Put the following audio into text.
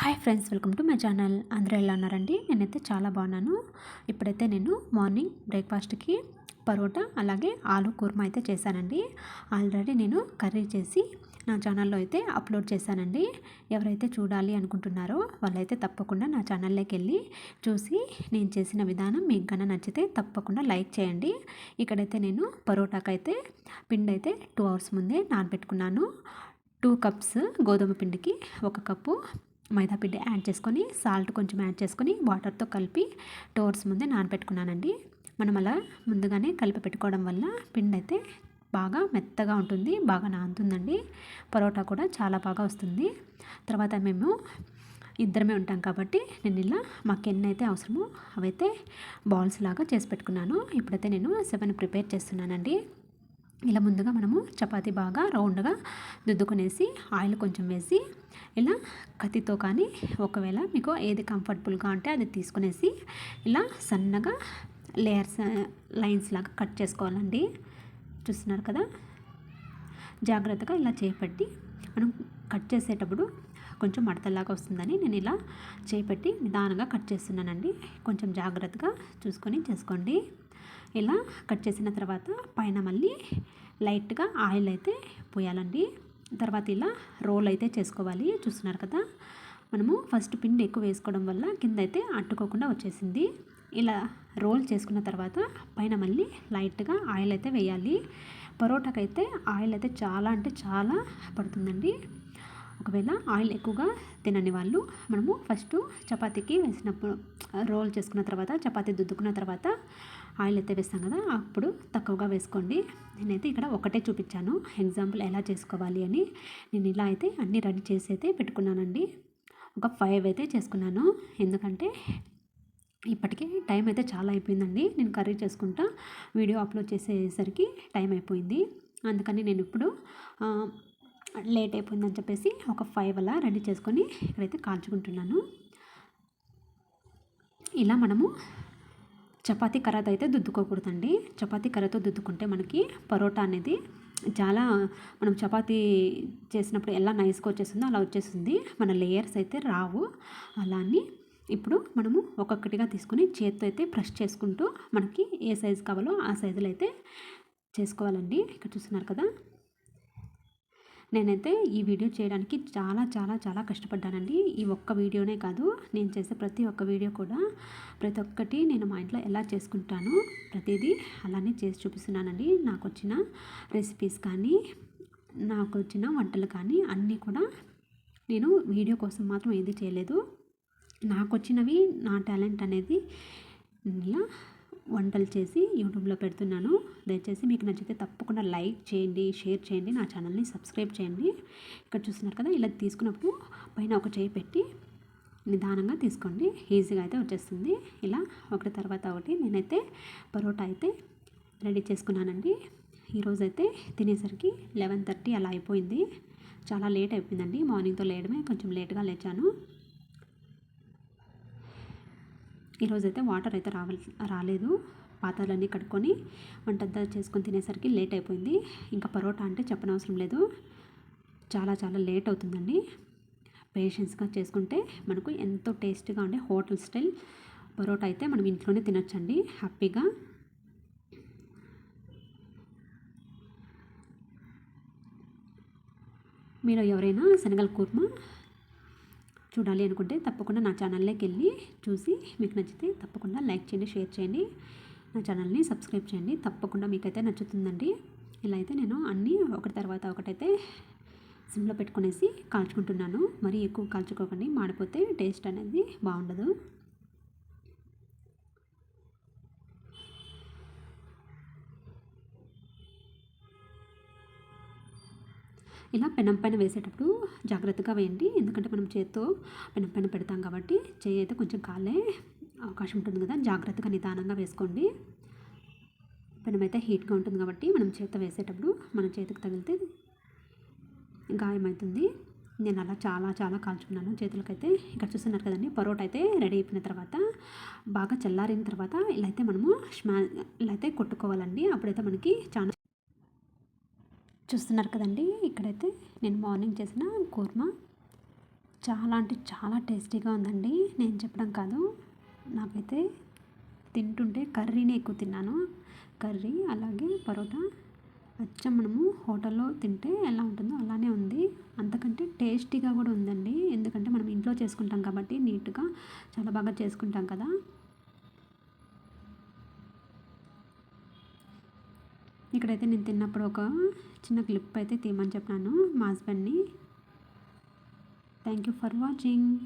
Hi friends welcome to my channel. అందరూ ఎలా ఉన్నారండి? నేనైతే చాలా బాగున్నాను. ఇప్పుడైతే నేను మార్నింగ్ బ్రేక్ఫాస్ట్కి పరోటా అలాగే ఆలు కుర్మా అయితే చేశానండి. ఆల్రెడీ నేను కర్రీ చేసి నా ఛానల్లో అయితే అప్లోడ్ చేశానండి. ఎవరైతే చూడాలి అనుకుంటున్నారో వాళ్ళైతే తప్పకుండా నా ఛానల్లోకి వెళ్ళి చూసి నేను చేసిన విధానం మీకు కన్నా నచ్చితే తప్పకుండా లైక్ చేయండి. ఇక్కడైతే నేను పరోటాకైతే పిండి అయితే టూ అవర్స్ ముందే నానబెట్టుకున్నాను. టూ కప్స్ గోధుమ పిండికి ఒక కప్పు మైదాపిండి యాడ్ చేసుకొని సాల్ట్ కొంచెం యాడ్ చేసుకొని వాటర్తో కలిపి టోర్స్ ముందే నానబెట్టుకున్నానండి. మనం అలా ముందుగానే కలిపి పెట్టుకోవడం వల్ల పిండి అయితే బాగా మెత్తగా ఉంటుంది బాగా నానుతుందండి. పరోటా కూడా చాలా బాగా వస్తుంది. తర్వాత మేము ఇద్దరమే ఉంటాం కాబట్టి నేను ఇలా మాకు ఎన్ని అయితే అవసరమో అవైతే బాల్స్ లాగా చేసి పెట్టుకున్నాను. ఇప్పుడైతే నేను సెవెన్ ప్రిపేర్ చేస్తున్నానండి. ఇలా ముందుగా మనము చపాతీ బాగా రౌండ్గా దుద్దుకునేసి ఆయిల్ కొంచెం వేసి ఇలా కత్తితో కానీ ఒకవేళ మీకు ఏది కంఫర్టబుల్గా ఉంటే అది తీసుకునేసి ఇలా సన్నగా లేయర్స్ లైన్స్ లాగా కట్ చేసుకోవాలండి. చూస్తున్నారు కదా? జాగ్రత్తగా ఇలా చేపట్టి మనం కట్ చేసేటప్పుడు కొంచెం మడతలాగా వస్తుందని నేను ఇలా చేపెట్టి నిదానంగా కట్ చేస్తున్నానండి. కొంచెం జాగ్రత్తగా చూసుకొని చేసుకోండి. ఇలా కట్ చేసిన తర్వాత పైన మళ్ళీ లైట్గా ఆయిల్ అయితే పోయాలండి. తర్వాత ఇలా రోల్ అయితే చేసుకోవాలి. చూస్తున్నారు కదా? మనము ఫస్ట్ పిండి ఎక్కువ వేసుకోవడం వల్ల కింద అయితే అట్టుకోకుండా వచ్చేసింది. ఇలా రోల్ చేసుకున్న తర్వాత పైన మళ్ళీ లైట్గా ఆయిల్ అయితే వేయాలి. పరోటాకైతే ఆయిల్ అయితే చాలా అంటే చాలా పడుతుందండి. ఒకవేళ ఆయిల్ ఎక్కువగా తినని వాళ్ళు మనము ఫస్ట్ చపాతీకి వేసినప్పుడు రోల్ చేసుకున్న తర్వాత చపాతీ దుద్దుకున్న తర్వాత ఆయిల్ అయితే వేస్తాం కదా అప్పుడు తక్కువగా వేసుకోండి. నేనైతే ఇక్కడ ఒకటే చూపించాను ఎగ్జాంపుల్ ఎలా చేసుకోవాలి అని. నేను ఇలా అయితే అన్నీ రెడీ చేసి అయితే పెట్టుకున్నానండి. ఒక ఫైవ్ అయితే చేసుకున్నాను. ఎందుకంటే ఇప్పటికే టైం అయితే చాలా అయిపోయిందండి. నేను కర్రీ చేసుకుంటా వీడియో అప్లోడ్ చేసేసరికి టైం అయిపోయింది. అందుకని నేను ఇప్పుడు లేట్ అయిపోయిందని చెప్పేసి ఒక ఫైవ్ అలా రెడీ చేసుకొని ఇక్కడైతే కాల్చుకుంటున్నాను. ఇలా మనము చపాతీ కర్రతో అయితే దుద్దుకోకూడదండి. చపాతీ కర్రతో దుద్దుకుంటే మనకి పరోటా అనేది చాలా మనం చపాతీ చేసినప్పుడు ఎలా నైస్గా వచ్చేస్తుందో అలా వచ్చేస్తుంది. మన లేయర్స్ అయితే రావు. అలా అని ఇప్పుడు మనము ఒక్కొక్కటిగా తీసుకుని చేత్తో అయితే ప్రెస్ చేసుకుంటూ మనకి ఏ సైజు కావాలో ఆ సైజులో అయితే చేసుకోవాలండి. ఇక్కడ చూస్తున్నారు కదా. నేనైతే ఈ వీడియో చేయడానికి చాలా చాలా చాలా కష్టపడ్డానండి. ఈ ఒక్క వీడియోనే కాదు నేను చేసే ప్రతి ఒక్క వీడియో కూడా ప్రతి ఒక్కటి నేను మా ఇంట్లో ఎలా చేసుకుంటాను ప్రతిదీ అలానే చేసి చూపిస్తున్నానండి. నాకు వచ్చిన రెసిపీస్ కానీ నాకు వచ్చిన వంటలు కానీ అన్నీ కూడా నేను వీడియో కోసం మాత్రం ఏది చేయలేదు. నాకు వచ్చినవి నా టాలెంట్ అనేది ఇలా వంటలు చేసి యూట్యూబ్లో పెడుతున్నాను. దయచేసి మీకు నచ్చితే తప్పకుండా లైక్ చేయండి షేర్ చేయండి నా ఛానల్ని సబ్స్క్రైబ్ చేయండి. ఇక్కడ చూస్తున్నారు కదా ఇలా తీసుకున్నప్పుడు పైన ఒక చేయి పెట్టి నిదానంగా తీసుకోండి. ఈజీగా అయితే వచ్చేస్తుంది. ఇలా ఒకటి తర్వాత ఒకటి నేనైతే పరోటా అయితే రెడీ చేసుకున్నానండి. ఈరోజైతే తినేసరికి లెవెన్ థర్టీ అలా అయిపోయింది. చాలా లేట్ అయిపోయిందండి. మార్నింగ్తో లేయడమే కొంచెం లేట్గా లేచాను. ఈరోజైతే వాటర్ అయితే రావాలి రాలేదు. పాత్రలన్నీ కడుక్కొని వంటంతా చేసుకొని తినేసరికి లేట్ అయిపోయింది. ఇంకా పరోటా అంటే చెప్పనవసరం లేదు. చాలా చాలా లేట్ అవుతుందండి. పేషెన్స్గా చేసుకుంటే మనకు ఎంతో టేస్ట్గా ఉండే హోటల్ స్టైల్ పరోటా అయితే మనం ఇంట్లోనే తినొచ్చండి. హ్యాపీగా. మీరు ఎవరైనా శనగల కూర్మ చూడాలి అనుకుంటే తప్పకుండా నా ఛానల్లోకి వెళ్ళి చూసి మీకు నచ్చితే తప్పకుండా లైక్ చేయండి షేర్ చేయండి. నా ఛానల్ని సబ్స్క్రైబ్ చేయండి. తప్పకుండా మీకైతే నచ్చుతుందండి. ఇలా అయితే నేను అన్నీ ఒకటి తర్వాత ఒకటైతే సిమ్లో పెట్టుకునేసి కాల్చుకుంటున్నాను. మరీ ఎక్కువ కాల్చుకోకండి. మాడిపోతే టేస్ట్ అనేది బాగుండదు. ఇలా పెనం పైన వేసేటప్పుడు జాగ్రత్తగా వేయండి. ఎందుకంటే మనం చేత్తో పెనం పైన పెడతాం కాబట్టి చేయి అయితే కొంచెం కాలే అవకాశం ఉంటుంది కదా. జాగ్రత్తగా నిదానంగా వేసుకోండి. పెనం అయితే హీట్గా ఉంటుంది కాబట్టి మనం చేత్తో వేసేటప్పుడు మన చేతికి తగిలితే గాయమవుతుంది నేను అలా చాలా చాలా కాల్చుకున్నాను. చేతులకైతే ఇక్కడ చూస్తున్నారు కదండి పరోటా అయితే రెడీ అయిపోయిన తర్వాత బాగా చల్లారిన తర్వాత ఇలా అయితే మనము స్మా ఇలా అయితే కొట్టుకోవాలండి. అప్పుడైతే మనకి చాలా చూస్తున్నారు కదండి. ఇక్కడైతే నేను మార్నింగ్ చేసిన కూర్మా. చాలా అంటే చాలా టేస్టీగా ఉందండి. నేను చెప్పడం కాదు. నాకైతే తింటుంటే కర్రీనే ఎక్కువ తిన్నాను. కర్రీ అలాగే పరోటా అచ్చం మనము హోటల్లో తింటే ఎలా ఉంటుందో అలానే ఉంది. అంతకంటే టేస్టీగా కూడా ఉందండి. ఎందుకంటే మనం ఇంట్లో చేసుకుంటాం కాబట్టి నీట్గా చాలా బాగా చేసుకుంటాం కదా. ఇక్కడైతే నేను తిన్నప్పుడు ఒక చిన్న క్లిప్ అయితే తీయమని చెప్పాను మా హస్బెండ్ని. Thank you for watching.